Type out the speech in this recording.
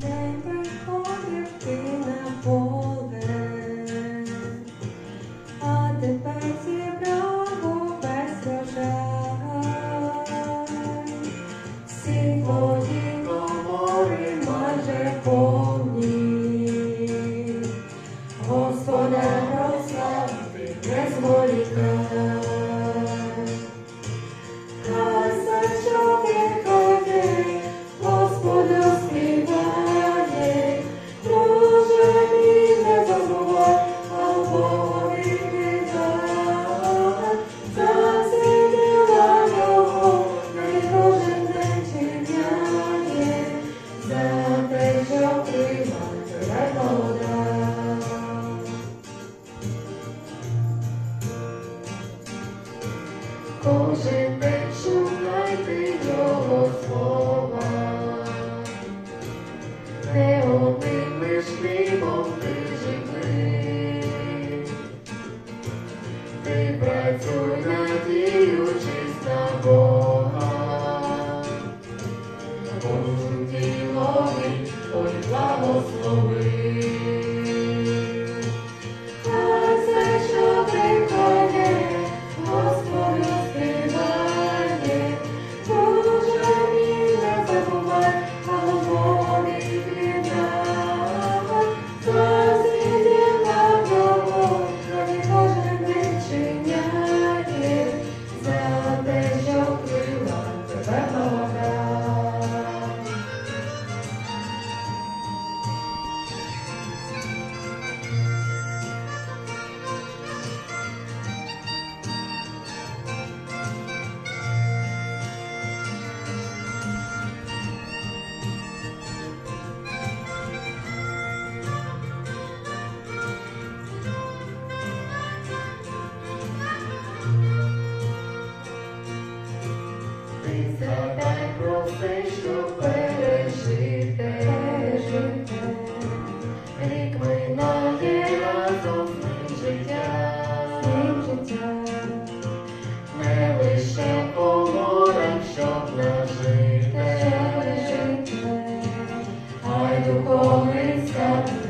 Yeah. Кожен день шукайте його слова, не одним лиш хлібом ти живи, ти працюй, надіючись на Бога, Божу ділові, ой, благослови. always of